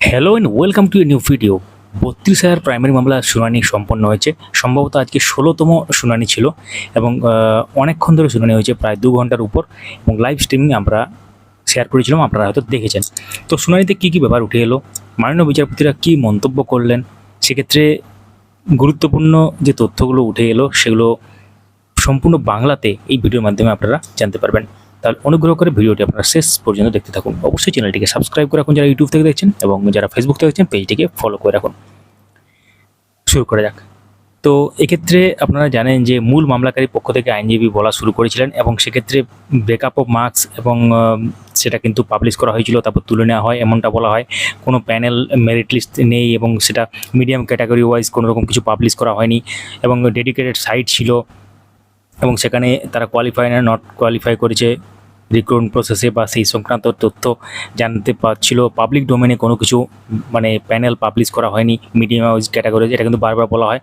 Hello and welcome to a new video বত্রিশ হাজার primary মামলা শুনানি সম্পন্ন হয়েছে। সম্ভবত আজকে ষোলোতম শুনানি ছিল এবং অনেকক্ষণ ধরে শুনানি হয়েছে, প্রায় দু ঘণ্টার উপর এবং লাইভ স্ট্রিমিং আমরা শেয়ার করেছিলাম, আপনারা হয়তো দেখেছেন। তো শুনানিতে কী কী ব্যাপার উঠে এলো? মাননীয় বিচারপতিরা কী মন্তব্য করলেন? সেক্ষেত্রে গুরুত্বপূর্ণ যে তথ্যগুলো উঠে এলো, সেগুলো সম্পূর্ণ বাংলাতে এই ভিডিওর মাধ্যমে আপনারা জানতে পারবেন। তাহলে অনুগ্রহ করে ভিডিওটি আপনারা শেষ পর্যন্ত দেখতে থাকুন। অবশ্যই চ্যানেলটিকে সাবস্ক্রাইব করে রাখুন যারা ইউটিউব থেকে দেখছেন এবং যারা ফেসবুক থেকে দেখছেন পেজটিকে ফলো করে রাখুন। শুরু করা যাক। তো এক্ষেত্রে আপনারা জানেন যে মূল মামলাকারী পক্ষ থেকে আইনজীবী বলা শুরু করেছিলেন এবং সেক্ষেত্রে ব্রেকআপ অফ মার্কস এবং সেটা কিন্তু পাবলিশ করা হয়েছিল, তারপর তুলে নেওয়া হয়, এমনটা বলা হয়। কোনো প্যানেল মেরিট লিস্ট নেই এবং সেটা মিডিয়াম ক্যাটাগরি ওয়াইজ কোনো রকম কিছু পাবলিশ করা হয়নি এবং ডেডিকেটেড সাইট ছিল। এবং সেখানে তারা কোয়ালিফাই না নট কোয়ালিফাই করেছে রিক্রুটমেন্ট প্রসেসে বা সেই সংক্রান্ত তথ্য জানতে পারছিল। পাবলিক ডোমেনে কোনো কিছু মানে প্যানেল পাবলিশ করা হয়নি। মিডিয়াম ওয়াইজ ক্যাটাগরি এটা কিন্তু বারবার বলা হয়।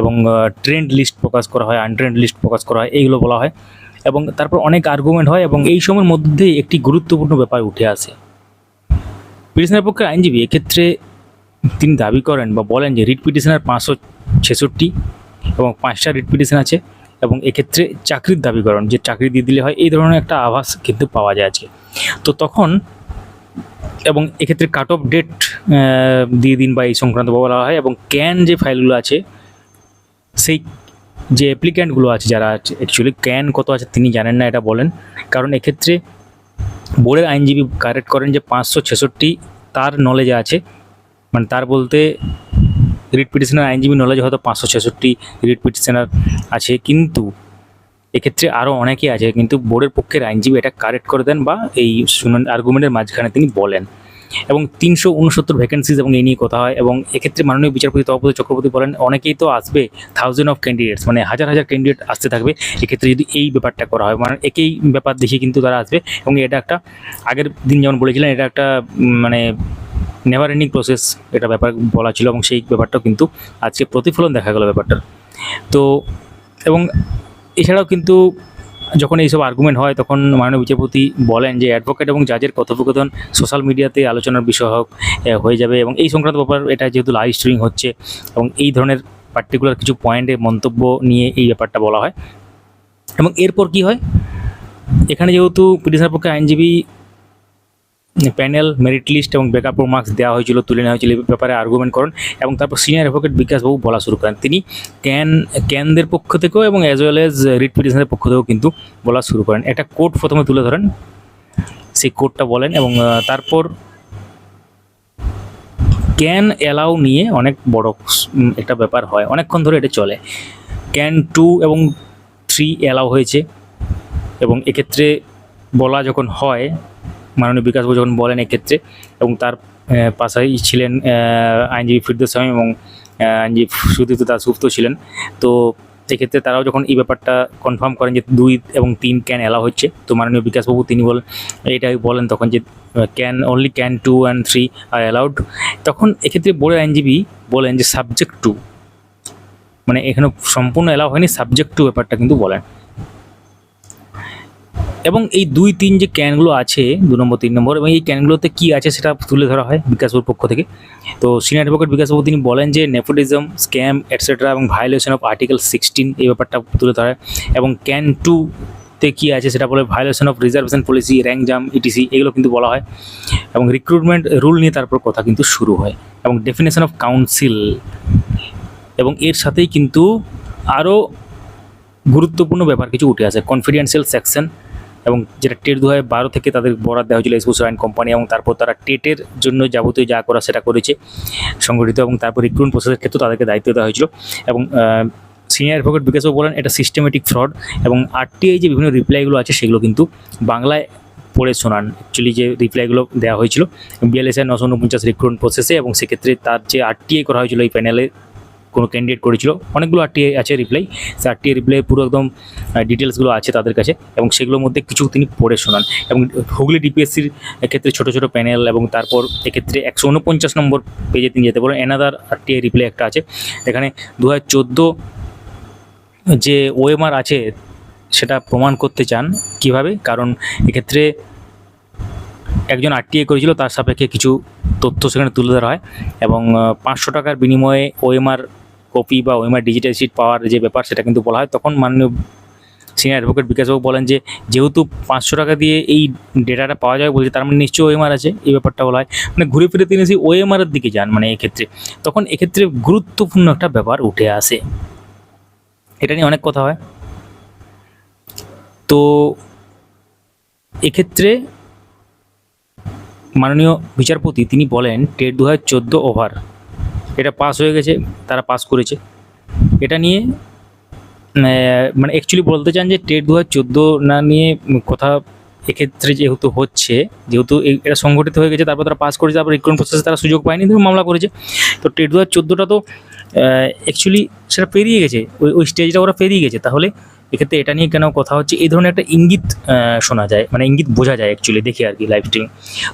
এবং ট্রেন্ড লিস্ট প্রকাশ করা হয় আনট্রেন্ড লিস্ট প্রকাশ করা হয়, এইগুলো বলা হয়। এবং তারপর অনেক আর্গুমেন্ট হয় এবং এই সময়ের মধ্যে একটি গুরুত্বপূর্ণ ব্যাপার উঠে আসে। পিটিশনের পক্ষে আইনজীবী এক্ষেত্রে তিনি দাবি করেন বা বলেন যে রিট পিটিশনের পাঁচশো ছেষট্টি এবং পাঁচটা রিট পিটিশন আছে। এবং এক্ষেত্রে চাকরির দাবি করেন যে চাকরি দিয়ে দিলে হয়, এই ধরনের একটা আভাস কিন্তু পাওয়া যায় আজকে। তো তখন এবং এক্ষেত্রে কাট অফ ডেট দিয়ে দিন বা এই সংক্রান্ত বলা হয় এবং ক্যান যে ফাইলগুলো আছে, সেই যে অ্যাপ্লিক্যান্টগুলো আছে যারা অ্যাকচুয়ালি ক্যান কত আছে তিনি জানেন না, এটা বলেন। কারণ এক্ষেত্রে বোর্ডের আইনজীবী কারেক্ট করেন যে পাঁচশো ছেষট্টি তার নলেজে আছে। মানে তার বলতে রিট পিটিশনার আইনজীবী নলেজ হয়তো পাঁচশো ছেষট্টি রিট পিটিশনার আছে, কিন্তু এক্ষেত্রে আরও অনেকে আছে, কিন্তু বোর্ডের পক্ষের আইনজীবী এটা কারেক্ট করে দেন বা এই শুনান আর্গুমেন্টের মাঝখানে তিনি বলেন। এবং তিনশো উনসত্তর ভ্যাকেন্সিজ এবং এই নিয়ে কথা হয়, এবং এক্ষেত্রে মাননীয় বিচারপতি তপপতি চক্রবর্তী বলেন, অনেকেই তো আসবে থাউজেন্ড অফ ক্যান্ডিডেটস মানে হাজার হাজার ক্যান্ডিডেট আসতে থাকবে, এক্ষেত্রে যদি এই ব্যাপারটা করা হয় মানে একই ব্যাপার দেখে কিন্তু তারা আসবে। এবং এটা একটা আগের দিন যেমন বলেছিলেন, এটা একটা মানে নেভার এন্ডিং প্রসেস এটা ব্যাপার বলা ছিল এবং সেই ব্যাপারটাও কিন্তু আজকে প্রতিফলন দেখা গেল ব্যাপারটার। তো এবং এছাড়াও কিন্তু যখন এইসব আর্গুমেন্ট হয়, তখন মাননীয় বিচারপতি বলেন যে অ্যাডভোকেট এবং জাজের কথোপকথন সোশ্যাল মিডিয়াতে আলোচনার বিষয় হোক হয়ে যাবে এবং এই সংক্রান্ত ব্যাপার, এটা যেহেতু লাইভ স্ট্রিমিং হচ্ছে এবং এই ধরনের পার্টিকুলার কিছু পয়েন্টে মন্তব্য নিয়ে এই ব্যাপারটা বলা হয়। এবং এরপর কি হয়? এখানে যেহেতু পিটিশনের পক্ষে আইনজীবী প্যানেল মেরিট লিস্ট এবং ব্যাকআপ মার্কস দেওয়া হয়েছিল, তুলে নেওয়া হয়েছিল, এই ব্যাপারে আর্গুমেন্ট করেন। এবং তারপর সিনিয়র অ্যাডভোকেট বিকাশবাবু বলা শুরু করেন। তিনি ক্যান ক্যানদের পক্ষ থেকেও এবং অ্যাজ ওয়েল এজ রিট পিটিশনের পক্ষ থেকেও কিন্তু বলা শুরু করেন। একটা কোড প্রথমে তুলে ধরেন। সেই কোডটা বলেন এবং তারপর ক্যান অ্যালাউ নিয়ে অনেক বড় একটা ব্যাপার হয়। অনেকক্ষণ ধরে এটা চলে। ক্যান টু এবং থ্রি অ্যালাউ হয়েছে এবং এক্ষেত্রে বলা যখন হয় মাননীয় বিকাশবাবু যখন বলেন এক্ষেত্রে এবং তার পাশেই ছিলেন আইনজীবী ফিরদৌস স্বামী এবং আইনজীবী সুদীপ্ত দাসগুপ্ত ছিলেন। তো এক্ষেত্রে তারাও যখন এই ব্যাপারটা কনফার্ম করেন যে দুই এবং তিন ক্যান অ্যালাউ হচ্ছে, তো মাননীয় বিকাশবাবু তিনি বলেন, এটাই বলেন তখন যে can only can two and three are allowed তখন এক্ষেত্রে বোর্ডের আইনজীবী বলেন যে সাবজেক্ট টু মানে এখানে সম্পূর্ণ অ্যালাউ হয়নি সাবজেক্ট টু ব্যাপারটা কিন্তু বলেন। এবং এই দুই, তিন যে ক্যানগুলো আছে, দু নম্বর, তিন নম্বর, এবং এই ক্যানগুলোতে কী আছে সেটা তুলে ধরা হয় বিকাশবাবুর পক্ষ থেকে। তো সিনিয়র অ্যাডভোকেট বিকাশবাবু তিনি বলেন যে নেপোটিজম, স্ক্যাম এটসেট্রা এবং ভায়োলেশন অফ আর্টিকেল সিক্সটিন এই ব্যাপারটা তুলে ধরা হয়। এবং ক্যান টু তে কী আছে সেটা বলে violation of reservation policy rank jam ETC এগুলো কিন্তু বলা হয়। এবং রিক্রুটমেন্ট রুল নিয়ে তারপর কথা কিন্তু শুরু হয়। এবং ডেফিনেশন অফ কাউন্সিল এবং এর সাথেই কিন্তু আরও গুরুত্বপূর্ণ ব্যাপার কিছু উঠে আসে। কনফিডেন্সিয়াল সেকশন এবং যেটা টেট দু হাজার বারো থেকে তাদের বরাদ দেওয়া হয়েছিল এসবুস আইন কোম্পানি এবং তারপর তারা টেটের জন্য যাবতীয় যা করা সেটা করেছে, সংগঠিত এবং তারপর রিক্রুটমেন্ট প্রসেসের ক্ষেত্রে তাদেরকে দায়িত্ব দেওয়া হয়েছিল। এবং সিনিয়র অ্যাডভোকেট বিকাশও বলেন, এটা সিস্টেমেটিক ফ্রড এবং আরটিআই যে বিভিন্ন রিপ্লাইগুলো আছে সেগুলো কিন্তু বাংলায় পড়ে শোনান। অ্যাকচুয়ালি যে রিপ্লাইগুলো দেওয়া হয়েছিল বিএলএসআই নশো উনপঞ্চাশ রিক্রুটমেন্ট প্রসেসে এবং সেক্ষেত্রে তার যে আরটিআই করা হয়েছিল এই প্যানেলে কোনো ক্যান্ডিডেট করেছিল। অনেকগুলো আরটিআই আছে রিপ্লাই সে আরটিআই রিপ্লাই পুরো একদম ডিটেলসগুলো আছে তাদের কাছে এবং সেগুলোর মধ্যে কিছু তিনি পড়ে শোনান। এবং হুগলি ডিপিএসসির ক্ষেত্রে ছোটো ছোটো প্যানেল এবং তারপর এক্ষেত্রে একশো উনপঞ্চাশ নম্বর পেজে তিনি যেতে পারেন। এনাদার আরটিআই রিপ্লাই একটা আছে। এখানে দু হাজার চোদ্দ যে ওএমআর আছে, সেটা প্রমাণ করতে চান কীভাবে? কারণ এক্ষেত্রে একজন আরটিআই করেছিল, তার সাপেক্ষে কিছু তথ্য সেখানে তুলে ধরা হয়। এবং পাঁচশো টাকার বিনিময়ে ওএমআর কপি বা ওএমআর ডিজিটাল শিট পাওয়ার যে ব্যাপার সেটা কিন্তু বলা হয়। তখন মাননীয় সিনিয়র অ্যাডভোকেট বিকাশবাবু বলেন যে, যেহেতু পাঁচশো টাকা দিয়ে এই ডেটাটা পাওয়া যায় বলছে, তার মানে নিশ্চয়ই ওএমআর আছে। এই ব্যাপারটা বলা হয়। মানে ঘুরে ফিরে তিনি সেই ওএমআরের দিকে যান মানে এক্ষেত্রে। তখন এক্ষেত্রে গুরুত্বপূর্ণ একটা ব্যাপার উঠে আসে। এটা নিয়ে অনেক কথা হয়। তো এক্ষেত্রে মাননীয় বিচারপতি তিনি বলেন, টেট দু হাজার চোদ্দ ওভার এটা পাস হয়ে গেছে, তারা পাস করেছে। এটা নিয়ে মানে অ্যাকচুয়ালি বলতে চান যে টেট দু হাজার চোদ্দ না নিয়ে কথা এক্ষেত্রে যেহেতু হচ্ছে, যেহেতু এটা সংগঠিত হয়ে গেছে, তারপর তারা পাস করেছে, তারপর রিক্রুটমেন্ট প্রসেসে তারা সুযোগ পায়নি তুমি মামলা করেছে। তো টেট দু হাজার তো অ্যাকচুয়ালি সেটা পেরিয়ে গেছে, ওই ওই স্টেজটা ওরা পেরিয়ে গেছে। তাহলে এক্ষেত্রে এটা নিয়ে কেন কথা হচ্ছে, এই ধরনের একটা ইঙ্গিত শোনা যায় মানে ইঙ্গিত বোঝা যায় অ্যাকচুয়ালি দেখে আর কি লাইভ স্ট্রিম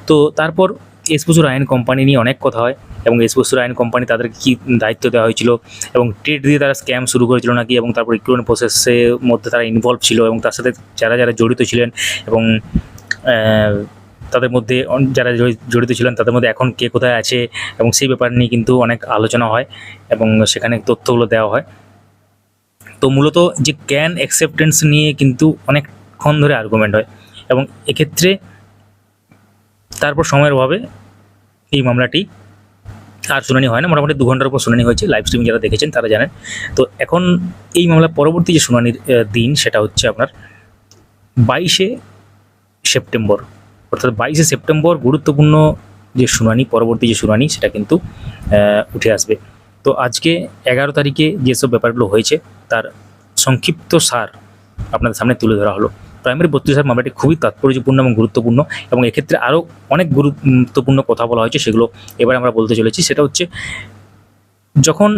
তো তারপর এসপোসুর আইন কোম্পানি নিয়ে অনেক কথা হয় এবং এসপোসুর আইন কোম্পানি তাদেরকে কী দায়িত্ব দেওয়া হয়েছিল এবং ট্রেড দিয়ে তারা স্ক্যাম শুরু করেছিল নাকি এবং তারপর রিক্রুটমেন্ট প্রসেসের মধ্যে তারা ইনভলভ ছিল এবং তার সাথে যারা যারা জড়িত ছিলেন এবং তাদের মধ্যে যারা জড়িত ছিলেন তাদের মধ্যে এখন কে কোথায় আছে এবং সেই ব্যাপার নিয়ে কিন্তু অনেক আলোচনা হয় এবং সেখানে তথ্যগুলো দেওয়া হয়। তো মূলত যে ক্যান অ্যাকসেপ্টেন্স নিয়ে কিন্তু অনেকক্ষণ ধরে আর্গুমেন্ট হয় এবং এক্ষেত্রে তারপর সময়ের অভাবে এই মামলাটি আর শুনানি হয় না, মোটামুটি দু ঘণ্টার উপর শুনানি হয়েছে লাইভ স্ট্রিম যারা দেখেছেন তারা জানেন। তো এখন এই মামলার পরবর্তী যে শুনানির দিন, সেটা হচ্ছে আপনার বাইশে সেপ্টেম্বর। অর্থাৎ বাইশে সেপ্টেম্বর গুরুত্বপূর্ণ যে শুনানি, পরবর্তী যে শুনানি, সেটা কিন্তু উঠে আসবে। তো আজকে এগারো তারিখে যেসব ব্যাপারগুলো হয়েছে, তার সংক্ষিপ্ত সার আপনাদের সামনে তুলে ধরা হলো। প্রাইমারি বত্রিশ হাজার মামলাটি খুবই তাৎপর্যপূর্ণ এবং গুরুত্বপূর্ণ এবং এক্ষেত্রে আরও অনেক গুরুত্বপূর্ণ কথা বলা হয়েছে, সেগুলো এবার আমরা বলতে চলেছি। সেটা হচ্ছে, যখন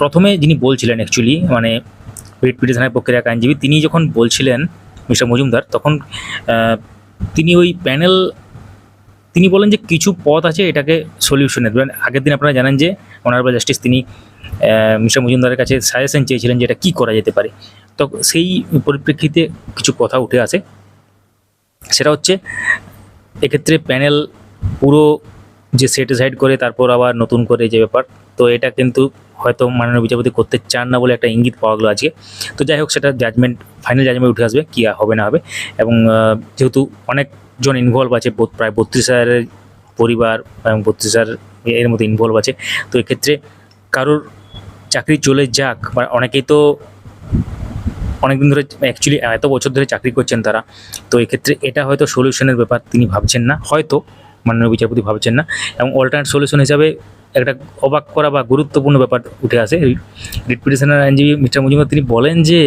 প্রথমে যিনি বলছিলেন অ্যাকচুয়ালি মানে রিট পিটিশনের পক্ষের এক আইনজীবী, তিনি যখন বলছিলেন মিস্টার মজুমদার, তখন তিনি ওই প্যানেল, তিনি বলেন যে কিছু পথ আছে এটাকে সলিউশনের। আগের দিন আপনারা জানেন যে অনারেবল জাস্টিস তিনি মিস্টার মজুমদারের কাছে সাজেশন চেয়েছিলেন যে এটা কী করা যেতে পারে। তো সেই পরিপ্রেক্ষিতে কিছু কথা উঠে আসে। সেটা হচ্ছে, এক্ষেত্রে প্যানেল পুরো যে সেট সাইড করে, তারপর আবার নতুন করে যে ব্যাপার, তো এটা কিন্তু হয়তো মাননীয় বিচারপতি করতে চান না বলে একটা ইঙ্গিত পাওয়া গেলো আজকে। তো যাই হোক, সেটা জাজমেন্ট ফাইনাল জাজমেন্ট উঠে আসবে, কী হবে না হবে। এবং যেহেতু অনেকজন ইনভলভ আছে প্রায় বত্রিশ হাজারের পরিবার এবং বত্রিশ হাজার এর মধ্যে ইনভলভ আছে। তো এক্ষেত্রে কারোর চাকরি চলে যাক, বা অনেকেই তো অনেকদিন ধরে অ্যাকচুয়ালি এত বছর ধরে চাকরি করছেন তারা। তো এক্ষেত্রে এটা হয়তো সলিউশনের ব্যাপার, তিনি ভাবছেন না। হয়তো মাননীয় বিচারপতি ভাবছেন না। এবং অল্টারনেট সলিউশন হিসাবে একটা অবাক করা বা গুরুত্বপূর্ণ ব্যাপার উঠে আসে। রিট পিটিশনের আইনজীবী মিস্টার মজুমদার, তিনি বলেন যে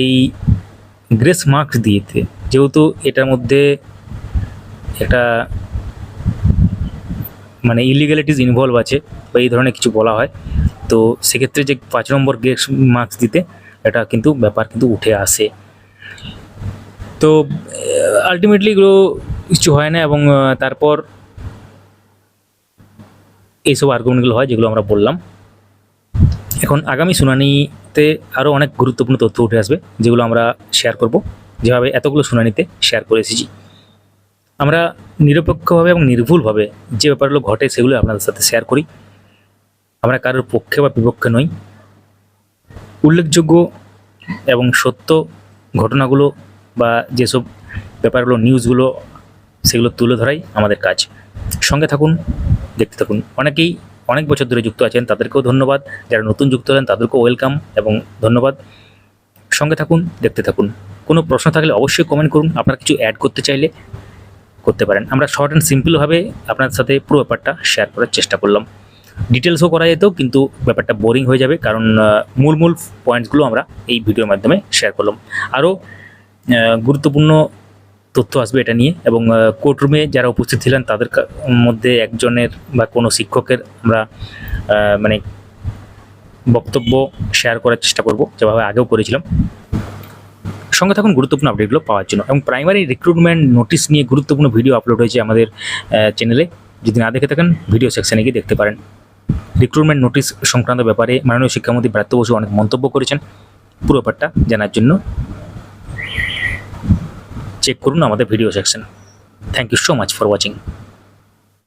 এই গ্রেস মার্কস দিয়েতে যেহেতু এটার মধ্যে একটা মানে ইলিগ্যালিটিস ইনভলভ আছে বা এই ধরনের কিছু বলা হয় তো সেক্ষেত্রে যে পাঁচ নম্বর গ্রেস মার্কস দিতে, এটা কিন্তু ব্যাপার কিন্তু উঠে আসে। তো আলটিমেটলি এগুলো কিছু হয় না এবং তারপর এইসব আর্গুমেন্টগুলো হয় যেগুলো আমরা বললাম। এখন আগামী শুনানিতে আরও অনেক গুরুত্বপূর্ণ তথ্য উঠে আসবে যেগুলো আমরা শেয়ার করব। যেভাবে এতগুলো শুনানিতে শেয়ার করে এসেছি। আমরা নিরপেক্ষভাবে এবং নির্ভুলভাবে যে ব্যাপারগুলো ঘটে সেগুলো আপনাদের সাথে শেয়ার করি। আমরা কারোর পক্ষে বা বিপক্ষে নই। উল্লেখযোগ্য এবং সত্য ঘটনাগুলো বা যেসব ব্যাপারগুলো, নিউজগুলো, সেগুলো তুলে ধরাই আমাদের কাজ। সঙ্গে থাকুন, দেখতে থাকুন। অনেকেই অনেক বছর ধরে যুক্ত আছেন, তাদেরকেও ধন্যবাদ। যারা নতুন যুক্ত হলেন তাদেরকেও ওয়েলকাম এবং ধন্যবাদ। সঙ্গে থাকুন, দেখতে থাকুন। কোনো প্রশ্ন থাকলে অবশ্যই কমেন্ট করুন। আপনারা কিছু অ্যাড করতে চাইলে করতে পারেন। আমরা শর্ট অ্যান্ড সিম্পলভাবে আপনার সাথে পুরো ব্যাপারটা শেয়ার করার চেষ্টা করলাম। ডিটেলসও করা যেত কিন্তু ব্যাপারটা বোরিং হয়ে যাবে, কারণ মূল মূল পয়েন্টসগুলো আমরা এই ভিডিওর মাধ্যমে শেয়ার করলাম। আরও গুরুত্বপূর্ণ তথ্য আসবে এটা নিয়ে, এবং কোর্টরুমে যারা উপস্থিত ছিলেন, তাদের মধ্যে একজনের বা কোনো শিক্ষকের আমরা মানে বক্তব্য শেয়ার করার চেষ্টা করব, যেভাবে আগেও করেছিলাম। সঙ্গে থাকুন, গুরুত্বপূর্ণ আপডেটগুলো পাওয়ার জন্য। এবং প্রাইমারি রিক্রুটমেন্ট নোটিশ নিয়ে গুরুত্বপূর্ণ ভিডিও আপলোড হয়েছে আমাদের চ্যানেলে যদি না দেখে থাকেন ভিডিও সেকশানে গিয়ে দেখতে পারেন। রিক্রুটমেন্ট নোটিশ সংক্রান্ত ব্যাপারে মাননীয় শিক্ষামন্ত্রী ব্রাত্য বসু অনেক মন্তব্য করেছেন। পুরো ব্যাপারটা জানার জন্য চেক করুন আমাদের video section thank you so much for watching